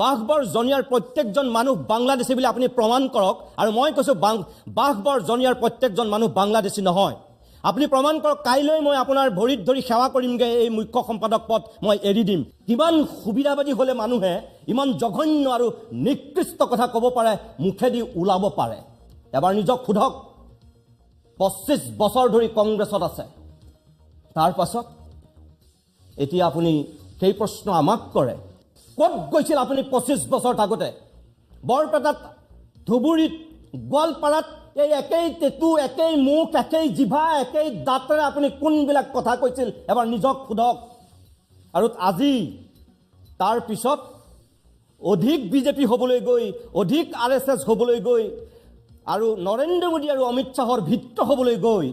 বাঘবৰ জনিয়াৰ প্ৰত্যেকজন মানুহ বাংলাদেশী বুলি আপুনি প্ৰমাণ কৰক আৰু মই কৈছোঁ বাঘবৰ জনিয়াৰ প্ৰত্যেকজন মানুহ বাংলাদেশী নহয়। আপুনি প্ৰমাণ কৰক কাইলৈ মই আপোনাৰ ভৰিত ধৰি সেৱা কৰিমগৈ এই মুখ্য সম্পাদক পদ মই এৰি দিম। কিমান সুবিধাবাদী হ'লে মানুহে ইমান জঘন্য আৰু নিকৃষ্ট কথা ক'ব পাৰে মুখেদি ওলাব পাৰে। এবাৰ নিজক সোধক পঁচিছ বছৰ ধৰি কংগ্ৰেছত আছে। তাৰ পাছত এতিয়া আপুনি সেই প্ৰশ্ন আমাক কৰে। ক'ত গৈছিল আপুনি পঁচিছ বছৰ আগতে বৰপেটাত ধুবুৰীত গোৱালপাৰাত এই একেই টেটু একেই মুখ একেই জিভা একেই দাঁতেৰে আপুনি কোনবিলাক কথা কৈছিল? এবাৰ নিজক সোধক। আৰু আজি তাৰ পিছত অধিক বিজেপি হ'বলৈ গৈ অধিক আৰ এছ এছ হ'বলৈ গৈ আৰু নৰেন্দ্ৰ মোদী আৰু অমিত শ্বাহৰ ভিত্ৰ হ'বলৈ গৈ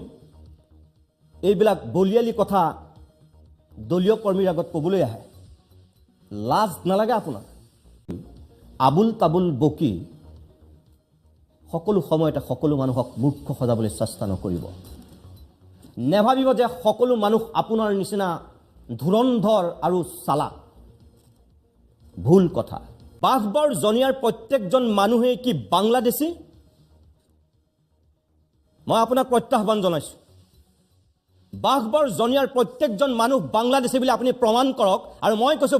এইবিলাক বলিয়ালি কথা দলীয় কৰ্মীৰ আগত ক'বলৈ আহে। লাজ নালাগে আপোনাৰ আবুল তাবুল বকি সকলো সময়তে সকলো মানুহক মূৰ্খ সজাবলৈ চেষ্টা নকৰিব। নেভাবিব যে সকলো মানুহ আপোনাৰ নিচিনা ধুৰন্ধৰ আৰু চালাক। ভুল কথা। বাঘবৰ জনিয়াৰ প্ৰত্যেকজন মানুহেই কি বাংলাদেশী? মই আপোনাক প্ৰত্যাহ্বান জনাইছোঁ। বাঘবৰ জনিয়াৰ প্ৰত্যেকজন মানুহ বাংলাদেশী বুলি আপুনি প্ৰমাণ কৰক আৰু মই কৈছোঁ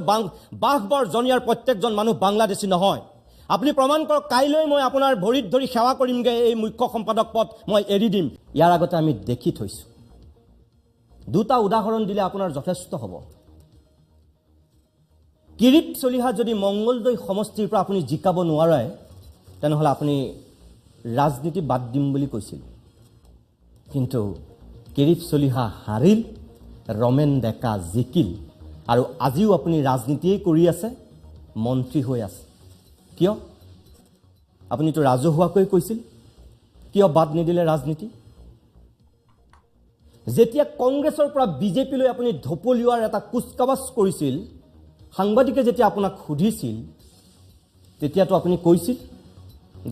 বাঘবৰ জনিয়াৰ প্ৰত্যেকজন মানুহ বাংলাদেশী নহয়। আপুনি প্ৰমাণ কৰক কাইলৈ মই আপোনাৰ ভৰিত ধৰি সেৱা কৰিমগৈ এই মুখ্য সম্পাদক পদ মই এৰি দিম। ইয়াৰ আগতে আমি দেখি থৈছোঁ। দুটা উদাহৰণ দিলে আপোনাৰ যথেষ্ট হ'ব। কিৰিট চলিহা যদি মংগলদৈ সমষ্টিৰ পৰা আপুনি জিকাব নোৱাৰে তেনেহ'লে আপুনি ৰাজনীতি বাদ দিম বুলি কৈছিল। কিন্তু কিৰিট চলিহা হাৰিল ৰমেন ডেকা জিকিল। আৰু আজিও আপুনি ৰাজনীতিয়েই কৰি আছে মন্ত্ৰী হৈ আছে। কিয়? আপুনিতো ৰাজহুৱাকৈ কৈছিল। কিয় বাদ নিদিলে ৰাজনীতি? যেতিয়া কংগ্ৰেছৰ পৰা বিজেপিলৈ আপুনি ঢপলিওৱাৰ এটা কুচকাৱাজ কৰিছিল সাংবাদিকে যেতিয়া আপোনাক সুধিছিল তেতিয়াতো আপুনি কৈছিল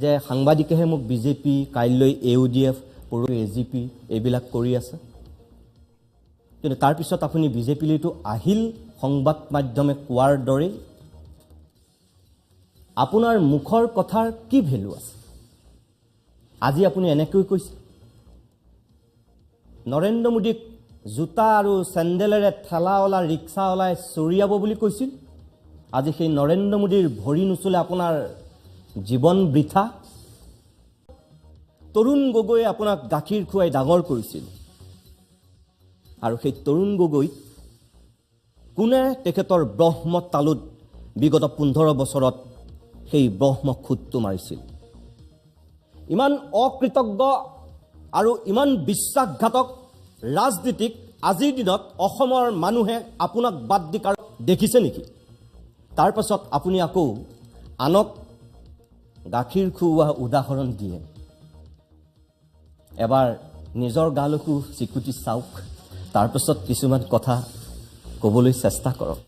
যে সাংবাদিকেহে মোক বিজেপি কাইলৈ এ ইউ ডি এফ পৰহি এ জি পি এইবিলাক কৰি আছে। কিন্তু তাৰপিছত আপুনি বিজেপিলৈতো আহিল সংবাদ মাধ্যমে কোৱাৰ দৰেই। আপোনাৰ মুখৰ কথাৰ কি ভেলু আছে? আজি আপুনি এনেকৈ কৈছে। নৰেন্দ্ৰ মোদীক জোতা আৰু চেণ্ডেলেৰে ঠেলাৱালা ৰিক্সাৱালাই চৰিয়াব বুলি কৈছিল। আজি সেই নৰেন্দ্ৰ মোদীৰ ভৰি নুচুলে আপোনাৰ জীৱন বৃথা। তৰুণ গগৈয়ে আপোনাক গাখীৰ খুৱাই ডাঙৰ কৰিছিল। আৰু সেই তৰুণ গগৈক কোনে তেখেতৰ ব্ৰহ্ম তালুত বিগত পোন্ধৰ বছৰত সেই ব্ৰহ্ম খুঁটটো মাৰিছিল? ইমান অকৃতজ্ঞ আৰু ইমান বিশ্বাসঘাতক ৰাজনীতিক আজিৰ দিনত অসমৰ মানুহে আপোনাক বাদ দি কাৰ দেখিছে নেকি? তাৰ পাছত আপুনি আকৌ আনক গাখীৰ খুওৱা উদাহৰণ দিয়ে। এবাৰ নিজৰ গালৈকো চিকুটি চাওক তাৰপাছত কিছুমান কথা ক'বলৈ চেষ্টা কৰক।